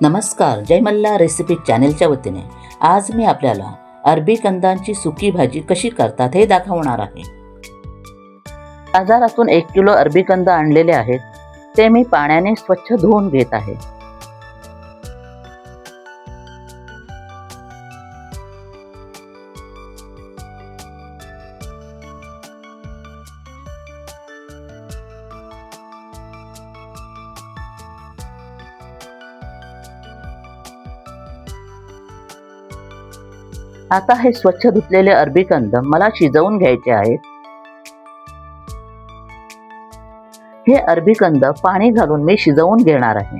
नमस्कार जयमल्ला रेसिपी चॅनेलच्या वतीने. आज मी आपल्याला अरबी कंदांची सुकी भाजी कशी करतात हे दाखवणार आहे. बाजारातून एक किलो अरबी कंद आणलेले आहेत. ते मी पाण्याने स्वच्छ धुवून घेत आहे. आता हे स्वच्छ धुतलेले अरबी कंद मला शिजवून घ्यायचे आहेत. हे अरबी कंद पाणी घालून मी शिजवून घेणार आहे.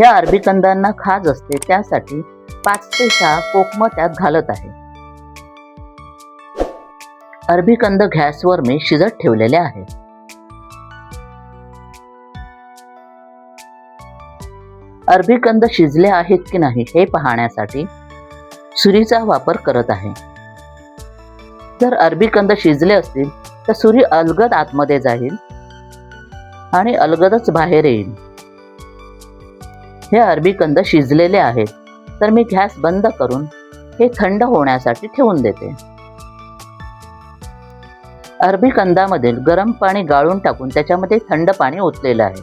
या अरबी कंदांना खाज असते त्यासाठी पाच ते सहा कोकम त्यात घालत आहे. अरबी कंद गॅसवर मी शिजत ठेवलेले आहे. अरबी कंद शिजले आहेत की नाही हे पाहण्यासाठी सुरीचा वापर करत आहे. जर अरबी कंद शिजले असतील तर सुरी अलगद आतमध्ये जाईल आणि अलगदच बाहेर येईल. हे अरबी कंद शिजलेले आहेत तर मी गॅस बंद करून हे थंड होण्यासाठी ठेवून देते. अरबी कंदामधील गरम पाणी गाळून टाकून त्याच्यामध्ये थंड पाणी ओतलेलं आहे.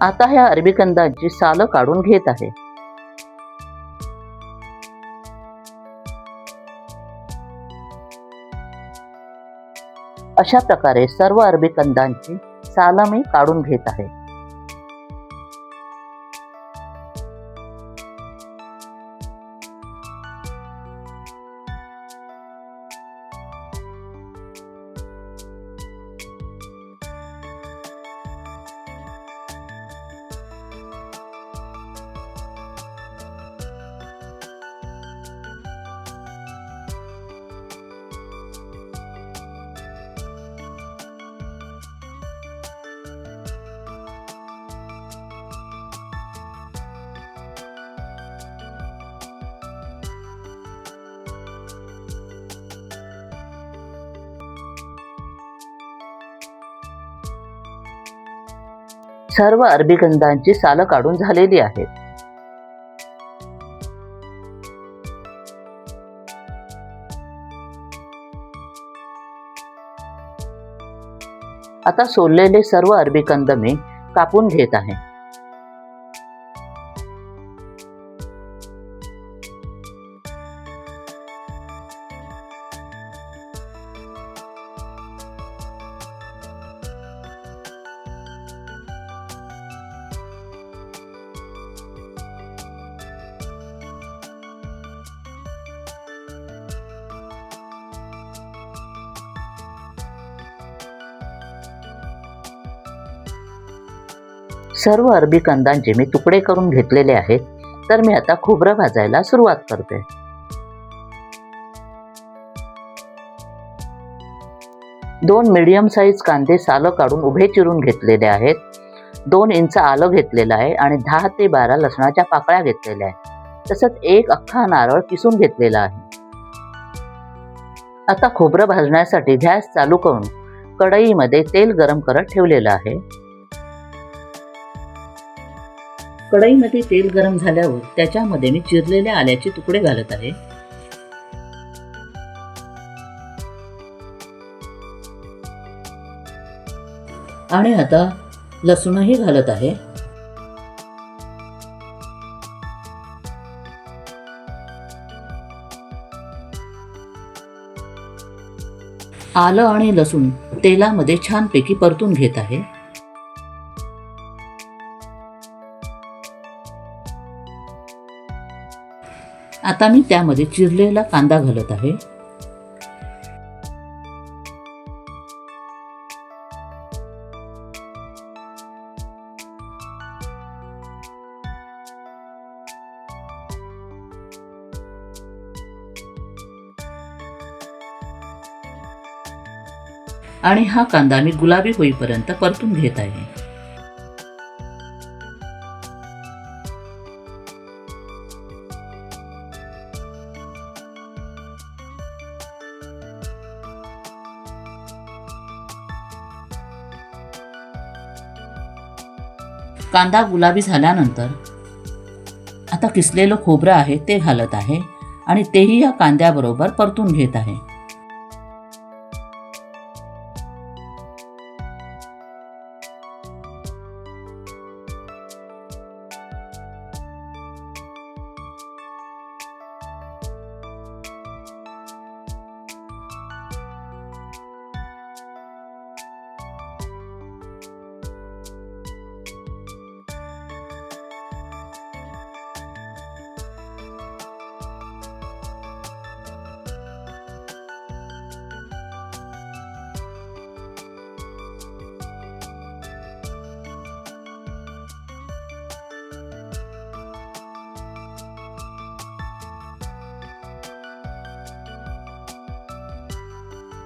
आता ह्या अरबी कंदाची सालं काढून घेत आहे. अशा प्रकारे सर्व अरबी कंदांची सालं मी काढून घेत आहे. सर्व अरबी कंदांची सालं काढून झालेली आहेत. आता सोललेले सर्व अरबी कंद मी कापून घेत आहे. सर्व अरबी कंदांचे मी तुकडे करून घेतलेले आहेत तर मी आता खोबरं भाजायला सुरुवात करते. दोन मीडियम साईज कांदे सालं काढून उभे चिरून घेतलेले आहेत. दोन इंच आलं घेतलेलं आहे आणि दहा ते बारा लसणाच्या पाकळ्या घेतलेल्या आहेत. तसंच एक अख्खा नारळ किसून घेतलेला आहे. आता खोबरं भाजण्यासाठी गॅस चालू करून कढईमध्ये तेल गरम करत ठेवलेलं आहे. कढईमध्ये तेल गरम झाल्यावर त्याच्यामध्ये मी चिरलेल्या आल्याचे तुकडे घालत आहे. आणि आता लसूणही घालत आहे. आलं आणि लसूण तेलामध्ये छानपैकी परतून घेत आहे. आता मी त्यामध्ये चिरलेला कांदा घालत आहे. आणि हा कांदा मी गुलाबी होईपर्यंत परतून घेत आहे. कांदा गुलाबी झाल्यानंतर आता किसलेलं खोबरं आहे ते घालत आहे आणि तेही या कांद्याबरोबर परतून घेत आहे.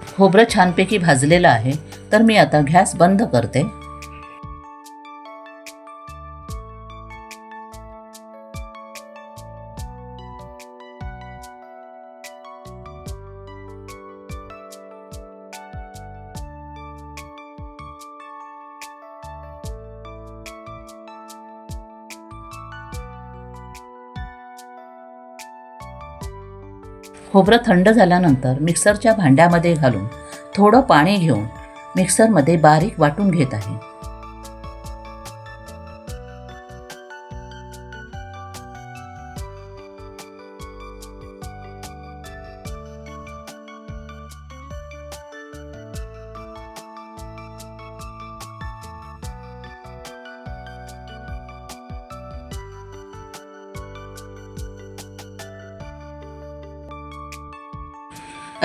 खोबरं छानपैकी भाजलेलं आहे तर मी आता गॅस बंद करते. खोबरं थंड झाल्यानंतर मिक्सरच्या भांड्यामध्ये घालून थोडं पाणी घेऊन मिक्सरमध्ये बारीक वाटून घेत आहे.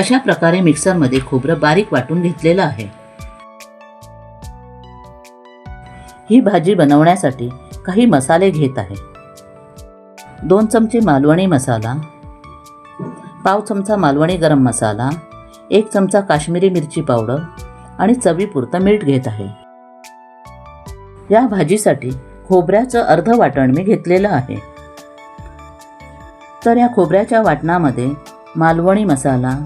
अशा प्रकारे मिक्सरमध्ये खोबरं बारीक वाटून घेतलेलं आहे. ही भाजी बनवण्यासाठी काही मसाले घेत आहे. दोन चमचे मालवणी मसाला पाव चमचा मालवणी गरम मसाला एक चमचा काश्मीरी मिरची पावडर आणि चवीपुरतं मीठ घेत आहे. या भाजीसाठी खोबऱ्याचं अर्ध वाटण मी घेतलेलं आहे. तर या खोबऱ्याच्या वाटणामध्ये मालवणी मसाला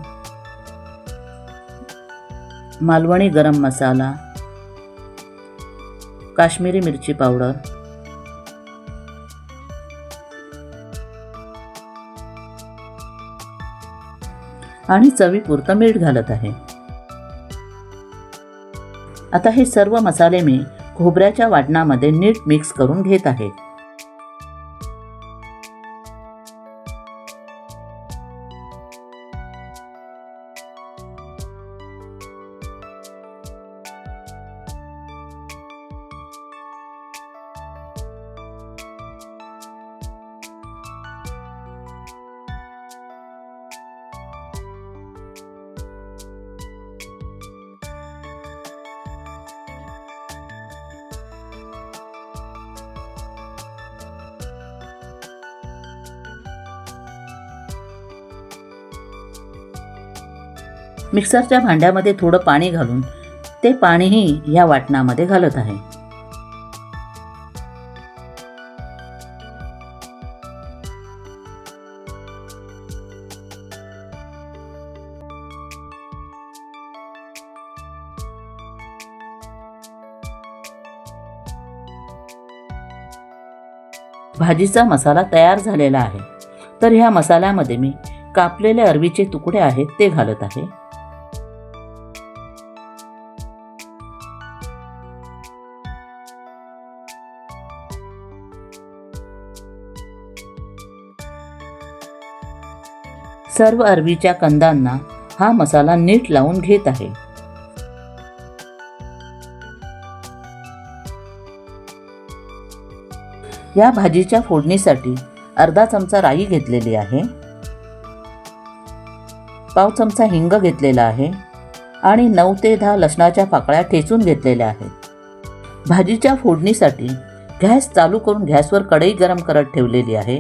मालवणी गरम मसाला काश्मीरी मिरची पावडर आणि चवीपुरतं मीठ घालत आहे. आता हे सर्व मसाले मी खोबऱ्याच्या वाटणामध्ये नीट मिक्स करून घेत आहे. मिक्सरच्या भांड्यामध्ये थोडं पाणी घालून ते पाणीही या वाटणामध्ये घालत आहे. भाजीचा मसाला तयार झालेला आहे. तर ह्या मसाल्यामध्ये मी कापलेले अरवीचे तुकडे आहेत ते घालत आहे. सर्व अरबीच्या कंदांना हा मसाला नीट लावून घेत आहे. या भाजीच्या फोडणीसाठी अर्धा चमचा राई घेतलेली आहे. पाव चमचा हिंग घेतलेला आहे आणि नऊ ते दहा लसणाच्या पाकळ्या ठेचून घेतलेल्या आहेत. भाजीच्या फोडणीसाठी गॅस चालू करून गॅसवर कढई गरम करत ठेवलेली आहे.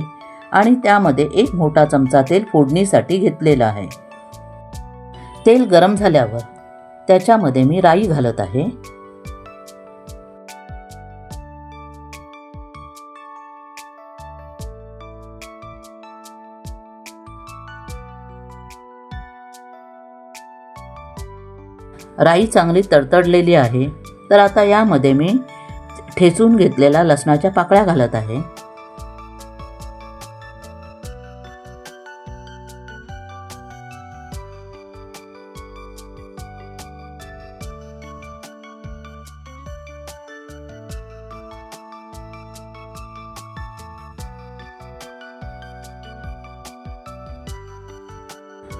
आणि त्यामध्ये एक मोठा चमचा तेल फोडणीसाठी घेतलेलं आहे. तेल गरम झाल्यावर त्याच्यामध्ये मी राई घालत आहे. राई चांगली तडतडलेली आहे. तर आता यामध्ये मी ठेचून घेतलेल्या लसणाच्या पाकळ्या घालत आहे.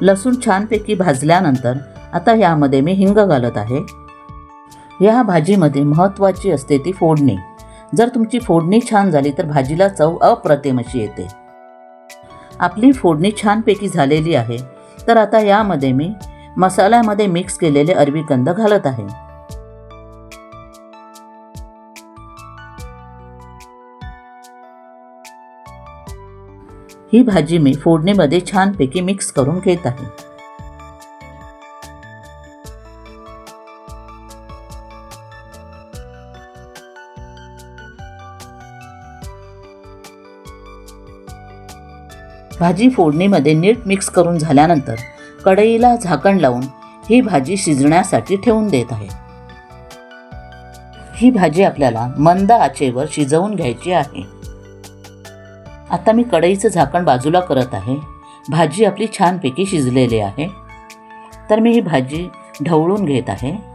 लसूण छानपैकी भाजल्यानंतर आता यामध्ये मी हिंग घालत आहे. या भाजीमध्ये महत्त्वाची असते ती फोडणी. जर तुमची फोडणी छान झाली तर भाजीला चव अप्रतिम अशी येते. आपली फोडणी छानपैकी झालेली आहे तर आता यामध्ये मी मसाल्यामध्ये मिक्स केलेले अरबी कंद घालत आहे. ही भाजी मी फोडणीमध्ये छानपैकी मिक्स करून घेत आहे. भाजी फोडणीमध्ये नीट मिक्स करून झाल्यानंतर कढईला झाकण लावून ही भाजी शिजण्यासाठी ठेवून देत आहे. ही भाजी आपल्याला मंद आचेवर शिजवून घ्यायची आहे. आता मी कढईचं झाकण बाजूला करत आहे. भाजी आपली छानपैकी शिजलेली आहे. तर मी ही भाजी ढवळून घेत आहे.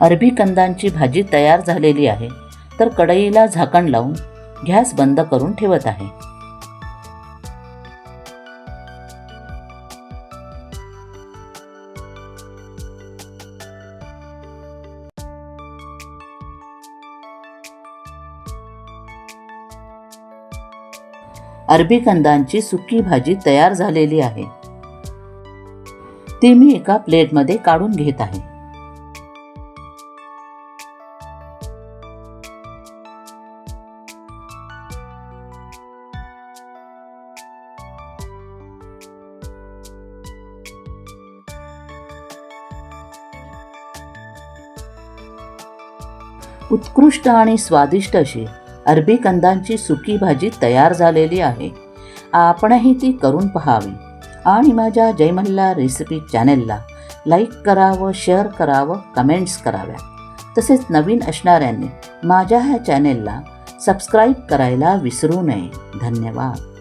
अरबी कंदांची भाजी तयार झालेली आहे तर कढईला झाकण लावून गॅस बंद करून ठेवत आहे. अरबी कंदांची सुकी भाजी तयार झालेली आहे. ती मी एका प्लेटमध्ये काढून घेत आहे. उत्कृष्ट आणि स्वादिष्ट अशी अरबी कंदांची सुकी भाजी तयार झालेली आहे. आपणही ती करून पहावी. आणि माझ्या जयमल्ला रेसिपी चॅनेलला लाईक करावं शेअर करावं कमेंट्स कराव्या तसेच नवीन असणाऱ्यांनी माझ्या ह्या चॅनेलला सबस्क्राईब करायला विसरू नये. धन्यवाद.